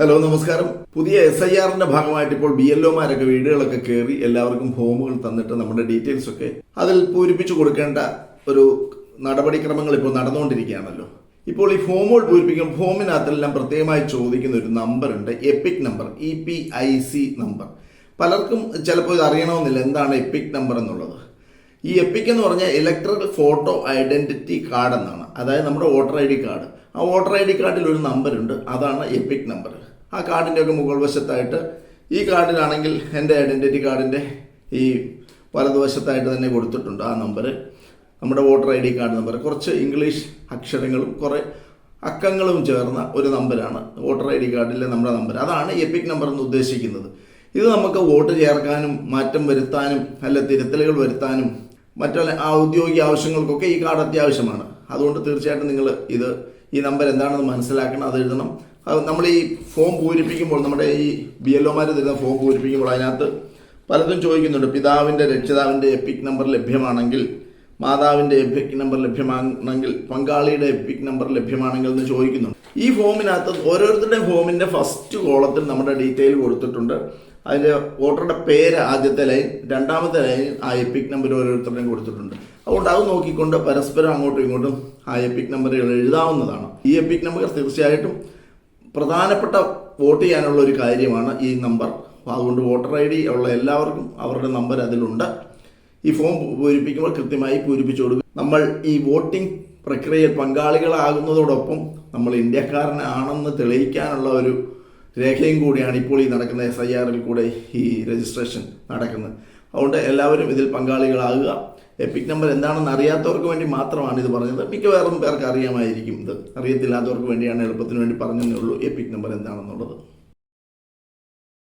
Hello നമസ്കാരം. പുതിയ S I ആറിന്റെ ഭാഗമായിട്ട് ഇപ്പോൾ ബി എൽ ഒമാരൊക്കെ വീടുകളൊക്കെ കയറി എല്ലാവർക്കും ഫോമുകൾ തന്നിട്ട് നമ്മുടെ ഡീറ്റെയിൽസ് ഒക്കെ അതിൽ പൂരിപ്പിച്ചു കൊടുക്കേണ്ട ഒരു നടപടിക്രമങ്ങൾ ഇപ്പോൾ നടന്നുകൊണ്ടിരിക്കുകയാണല്ലോ. ഇപ്പോൾ ഈ ഫോമുകൾ പൂരിപ്പിക്കും ഫോമിനകത്തെല്ലാം പ്രത്യേകമായി ചോദിക്കുന്ന ഒരു നമ്പർ ഉണ്ട്. EPIC number E P I C number പലർക്കും ചിലപ്പോൾ ഇത് അറിയണമെന്നില്ല എന്താണ് എപ്പിക് നമ്പർ എന്നുള്ളത്. ഈ എപ്പിക് എന്ന് പറഞ്ഞാൽ ഇലക്ട്രൽ ഫോട്ടോ ഐഡന്റിറ്റി കാർഡ് എന്നാണ്. അതായത് നമ്മുടെ വോട്ടർ ഐ ഡി കാർഡ്. ആ വോട്ടർ ഐ ഡി കാർഡിൽ ഒരു നമ്പർ ഉണ്ട്. അതാണ് എപ്പിക് നമ്പർ ആ കാർഡിന്റെ ഒക്കെ മുകൾ വശത്തായിട്ട് ഈ കാർഡിലാണെങ്കിൽ എന്റെ ഐഡന്റിറ്റി കാർഡിന്റെ ഈ വലതുവശത്തായിട്ട് തന്നെ കൊടുത്തിട്ടുണ്ട് ആ നമ്പർ നമ്മുടെ voter I D card number കുറച്ച് ഇംഗ്ലീഷ് അക്ഷരങ്ങളും കുറേ അക്കങ്ങളും ചേർന്ന ഒരു നമ്പരാണ് വോട്ടർ ഐ ഡി കാർഡിലെ നമ്മുടെ നമ്പർ അതാണ് എപ്പിക് നമ്പർ എന്ന് ഉദ്ദേശിക്കുന്നത്. ഇത് നമുക്ക് വോട്ട് ചേർക്കാനും മാറ്റം വരുത്താനും അല്ല തിരുത്തലുകൾ വരുത്താനും മറ്റുള്ള ഔദ്യോഗിക ആവശ്യങ്ങൾക്കൊക്കെ ഈ കാർഡ് അത്യാവശ്യമാണ്. അതുകൊണ്ട് തീർച്ചയായിട്ടും നിങ്ങൾ ഇത് ഈ നമ്പർ എന്താണെന്ന് മനസ്സിലാക്കണം അത് എഴുതണം. നമ്മൾ ഈ ഫോം പൂരിപ്പിക്കുമ്പോൾ നമ്മുടെ ഈ ബി എൽ ഒമാർ തരുന്ന ഫോം പൂരിപ്പിക്കുമ്പോൾ അതിനകത്ത് പലതും ചോദിക്കുന്നുണ്ട്. പിതാവിന്റെ രക്ഷിതാവിന്റെ എപ്പിക് നമ്പർ ലഭ്യമാണെങ്കിൽ മാതാവിന്റെ എപ്പിക് നമ്പർ ലഭ്യമാണെങ്കിൽ പങ്കാളിയുടെ എപ്പിക് നമ്പർ ലഭ്യമാണെങ്കിൽ എന്ന് ചോദിക്കുന്നുണ്ട്. ഈ ഫോമിനകത്ത് ഓരോരുത്തരുടെയും ഫോമിന്റെ ഫസ്റ്റ് കോളത്തിൽ നമ്മുടെ ഡീറ്റെയിൽ കൊടുത്തിട്ടുണ്ട്. അതിന്റെ വോട്ടറുടെ പേര് ആദ്യത്തെ ലൈൻ രണ്ടാമത്തെ ലൈൻ ആ എപ്പിക് നമ്പർ ഓരോരുത്തരുടെയും കൊടുത്തിട്ടുണ്ട്. അതുകൊണ്ട് അത് നോക്കിക്കൊണ്ട് പരസ്പരം അങ്ങോട്ടും ഇങ്ങോട്ടും ആ എപ്പിക് നമ്പറുകൾ എഴുതാവുന്നതാണ്. ഈ എപ്പിക് നമ്പർ തീർച്ചയായിട്ടും പ്രധാനപ്പെട്ട വോട്ട് ചെയ്യാനുള്ള ഒരു കാര്യമാണ് ഈ നമ്പർ അതുകൊണ്ട് വോട്ടർ ഐ ഡി ഉള്ള എല്ലാവർക്കും അവരുടെ നമ്പർ അതിലുണ്ട്. ഈ ഫോം പൂരിപ്പിക്കുമ്പോൾ കൃത്യമായി പൂരിപ്പിച്ചു കൊടുക്കും. നമ്മൾ ഈ വോട്ടിംഗ് പ്രക്രിയയിൽ പങ്കാളികളാകുന്നതോടൊപ്പം നമ്മൾ ഇന്ത്യക്കാരനാണെന്ന് തെളിയിക്കാനുള്ള ഒരു രേഖയും കൂടിയാണ് ഇപ്പോൾ ഈ നടക്കുന്ന എസ് ഐ ആറിൽ കൂടെ ഈ രജിസ്ട്രേഷൻ നടക്കുന്നത്. അതുകൊണ്ട് എല്ലാവരും ഇതിൽ പങ്കാളികളാകുക. എപ്പിക് നമ്പർ എന്താണെന്ന് അറിയാത്തവർക്ക് വേണ്ടി മാത്രമാണ് ഇത് പറഞ്ഞത്. മിക്കവാറും പേർക്ക് അറിയാമായിരിക്കും ഇത്. അറിയത്തില്ലാത്തവർക്ക് വേണ്ടിയാണ് എളുപ്പത്തിന് വേണ്ടി പറഞ്ഞതേ ഉള്ളൂ എപ്പിക് നമ്പർ എന്താണെന്നുള്ളത്.